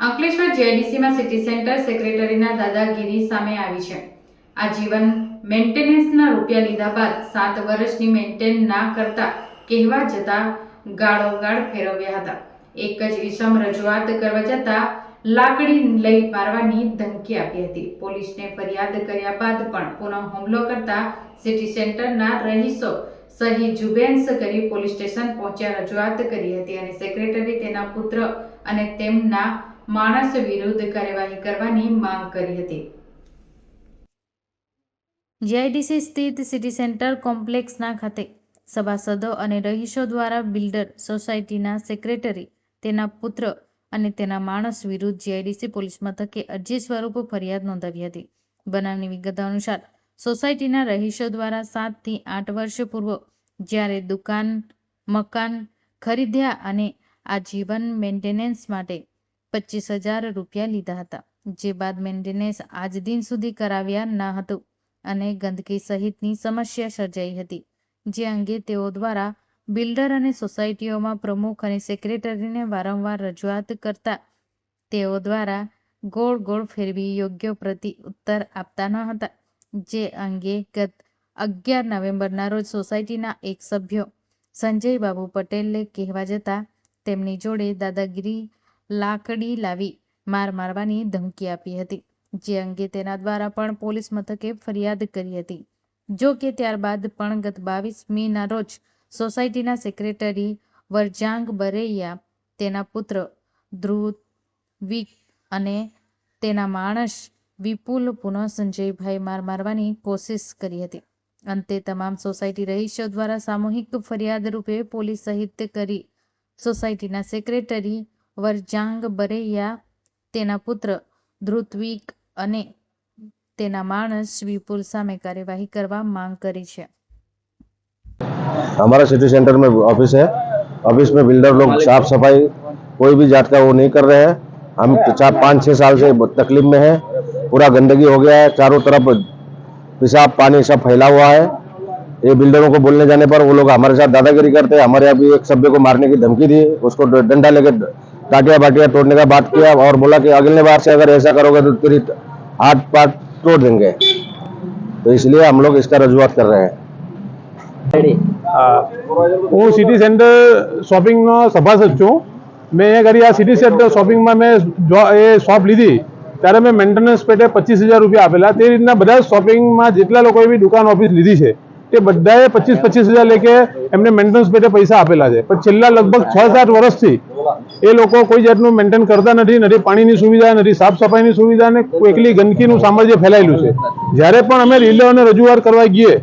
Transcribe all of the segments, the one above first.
અંકલેશ્વર જેડીસીમાં city centre સેક્રેટરીના દાદાગીરી સામે આવી છે. આ જીવન મેન્ટેનન્સના રૂપિયા લીધા બાદ સાત વર્ષની મેન્ટેન ના કરતા કહેવા જતા ગાળોગાળ ફેરવ્યા હતા. એક જ વિષમ રજૂઆત કરવા જતા લાકડી લઈ મારવાની ધમકી આપી હતી. પોલીસને ફરિયાદ કર્યા બાદ પણ પુનઃ હુમલો કરતા સિટી સેન્ટરના રહીશો સહી જુબેન્સ કરી પોલીસ સ્ટેશન પહોંચ્યા રજૂઆત કરી હતી અને સેક્રેટરી તેના પુત્ર અને તેમના માણસ વિરુદ્ધ કાર્યવાહી કરવાની માંગ કરી હતી. જીઆઈડીસી સ્થિત સિટી સેન્ટર કોમ્પ્લેક્સના ખાતે સભાસદો અને રહીશો દ્વારા બિલ્ડર સોસાયટીના સેક્રેટરી, તેના પુત્ર અને તેના માણસ વિરુદ્ધ જીઆઈડીસી પોલીસ મથકે અરજી સ્વરૂપ ફરિયાદ નોંધાવી હતી. બનાવની વિગત અનુસાર, સોસાયટીના રહીશો દ્વારા સાતથી આઠ વર્ષ પૂર્વ જ્યારે દુકાન, મકાન ખરીદ્યા અને આજીવન મેન્ટેનન્સ માટે પચીસ હજાર રૂપિયા લીધા હતા, જે બાદ મેન્ટેનન્સ આજ દિન સુધી કરાવ્યા ન હતું અને ગંદકી સહિતની સમસ્યા સર્જાઈ હતી, જે અંગે તેઓ દ્વારા બિલ્ડર અને સોસાયટીઓમાં પ્રમુખ અને સેક્રેટરીને વારંવાર રજૂઆત કરતા તેઓ દ્વારા ગોળ ગોળ ફેરવી યોગ્ય પ્રતિ ઉત્તર આપતા ન હતા, જે અંગે ગત અગિયાર નવેમ્બરના રોજ સોસાયટીના એક સભ્યો સંજય બાબુ પટેલે કહેવા જતાં તેમની જોડે દાદાગીરી લાકડી લાવી માર મારવાની ધમકી આપી હતી. જે અંગે તેના દ્વારા પણ પોલીસ મથકે ફરિયાદ કરી હતી. જો કે ત્યારબાદ પણ ગત બાવીસ મીના રોજ સોસાયટીના સેક્રેટરી વરજાંગ બરૈયા, તેના પુત્ર ધ્રુવ વિક અને તેના માણસ વિપુલ પુનઃ સંજયભાઈ માર મારવાની કોશિશ કરી હતી. અંતે તમામ સોસાયટી રહીશો દ્વારા સામૂહિક ફરિયાદ રૂપે પોલીસ સહિત કરી સોસાયટીના સેક્રેટરી વરજાંગ બરૈયા તેના પુત્ર ધ્રુતવિક અને તેના માણસ વિપુલ સામે કાર્યવાહી કરવા માંગ કરી છે हमारा सिटी सेंटर में ऑफिस है ऑफिस में बिल्डर लोग साफ सफाई कोई भी जात का वो नहीं कर रहे हैं हम चार पाँच छः साल से तकलीफ में है पूरा गंदगी हो गया है चारों तरफ पेशाब पानी सब फैला हुआ है ये बिल्डरों को बोलने जाने पर वो लोग हमारे साथ दादागिरी करते हैं हमारे यहाँ भी एक सभ्य को मारने की धमकी दी उसको डंडा लेके टाटिया बाटिया तोड़ने का बात किया और बोला कि अगले बार से अगर ऐसा करोगे तो तेरी हाथ पाट तोड़ देंगे तो इसलिए हम लोग इसका रजूआत कर रहे हैं હા. હું સિટી સેન્ટર શોપિંગનો સભાસદ છું મેં અહીંયા કરી આ સિટી સેન્ટર શોપિંગમાં મેં જો એ શોપ લીધી ત્યારે મેં મેન્ટેનન્સ પેટે પચીસ હજાર રૂપિયા આપેલા તે રીતના બધા શોપિંગમાં જેટલા લોકોએ બી દુકાન ઓફિસ લીધી છે તે બધાએ પચીસ પચીસ હજાર લેકે એમને મેન્ટેનન્સ પેટે પૈસા આપેલા છે. પણ છેલ્લા લગભગ છ સાત વર્ષથી એ લોકો કોઈ જાતનું મેન્ટેન કરતા નથી નથી પાણીની સુવિધા નથી સાફ સફાઈની સુવિધા ને એકલી ગંદકીનું સામ્રાજ્ય ફેલાયેલું છે. જ્યારે પણ અમે રિલેઓને રજૂઆત કરવા ગઈએ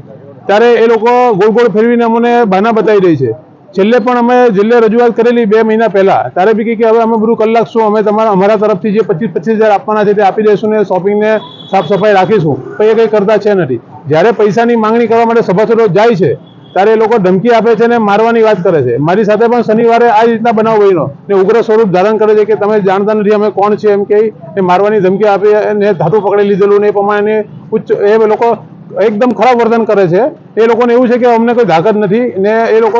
ત્યારે એ લોકો ગોળ ગોળ ફેરવીને અમને બહાના બતાવી રહી છે. છેલ્લે પણ અમે છેલ્લે રજૂઆત કરેલી બે મહિના પહેલા. ત્યારે બી કે હવે અમે બધું કલાક શું, અમે તમારા, અમારા તરફથી જે પચીસ પચીસ હજાર આપવાના છે તે આપી દઈશું ને શોપિંગને સાફ સફાઈ રાખીશું. પણ એ કંઈ કરતા છે નથી. જ્યારે પૈસાની માંગણી કરવા માટે સભાસદો જાય છે, ત્યારે એ લોકો ધમકી આપે છે ને મારવાની વાત કરે છે. મારી સાથે પણ શનિવારે આ રીતના બનાવ બન્યો ને ઉગ્ર સ્વરૂપ ધારણ કરે છે કે તમે જાણતા નથી અમે કોણ છે એમ કહી ને મારવાની ધમકી આપી ને ધાતુ પકડી લીધેલું ને એ પ્રમાણે ઉચ્ચ એ લોકો એકદમ ખરાબ વર્તન કરે છે. એ લોકોને એવું છે કે અમને કોઈ તાકાત નથી ને એ લોકો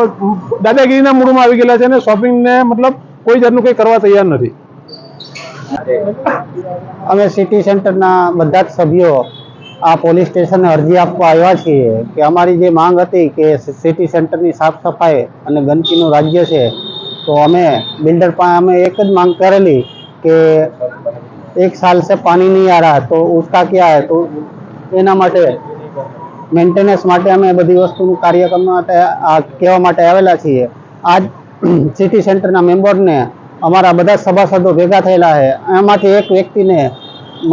દાદાગીરીના મૂળમાં આવી ગયેલા છે ને શોપિંગને મતલબ કોઈ જાતનું કંઈ કરવા તૈયાર નથી. અમે સિટી સેન્ટરના બધા જ સભ્યો આ પોલીસ સ્ટેશને અરજી આપવા આવ્યા છીએ કે અમારી જે માંગ હતી કે સિટી સેન્ટરની સાફ સફાઈ અને ગંદકીનું રાજ્ય છે, તો અમે બિલ્ડર પાસે અમે એક જ માંગ કરેલી કે એક સાલ સે પાણી નહીં આ રહા, તો ઉસકા ક્યાં હે? તો એના માટે મેન્ટેનન્સ માટે અમે બધી વસ્તુનું કાર્ય કરવા માટે આ કહેવા માટે આવેલા છીએ. આજ સિટી સેન્ટરના મેમ્બરને અમારા બધા સભાસદો ભેગા થયેલા છે. એમાંથી એક વ્યક્તિને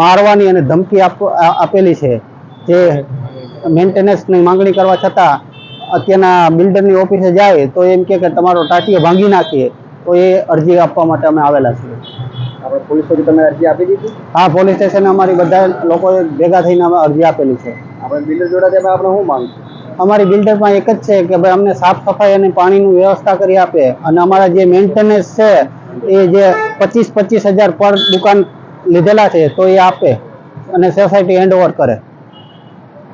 મારવાની અને ધમકી આપ આપેલી છે. જે મેન્ટેનન્સની માંગણી કરવા છતાં અત્યારના બિલ્ડરની ઓફિસે જાય તો એમ કે તમારો ટાંટીઓ ભાંગી નાખીએ. તો એ અરજી આપવા માટે અમે આવેલા છીએ. આપણે પોલીસ તમે અરજી આપી દીધી? હા પોલીસ સ્ટેશને અમારી બધા લોકોએ ભેગા થઈને અમે અરજી આપેલી છે. આપણે બિલ્ડર જોડે આપણે શું માંગ અમારી બિલ્ડરમાં એક જ છે કે ભાઈ અમને સાફ સફાઈ અને પાણીની વ્યવસ્થા કરી આપે. અને અમારા જે મેન્ટેનન્સ છે, એ જે પચીસ પચીસ હજાર પર દુકાન લીધેલા છે, તો એ આપે. અને સોસાયટી હેન્ડ ઓવર કરે.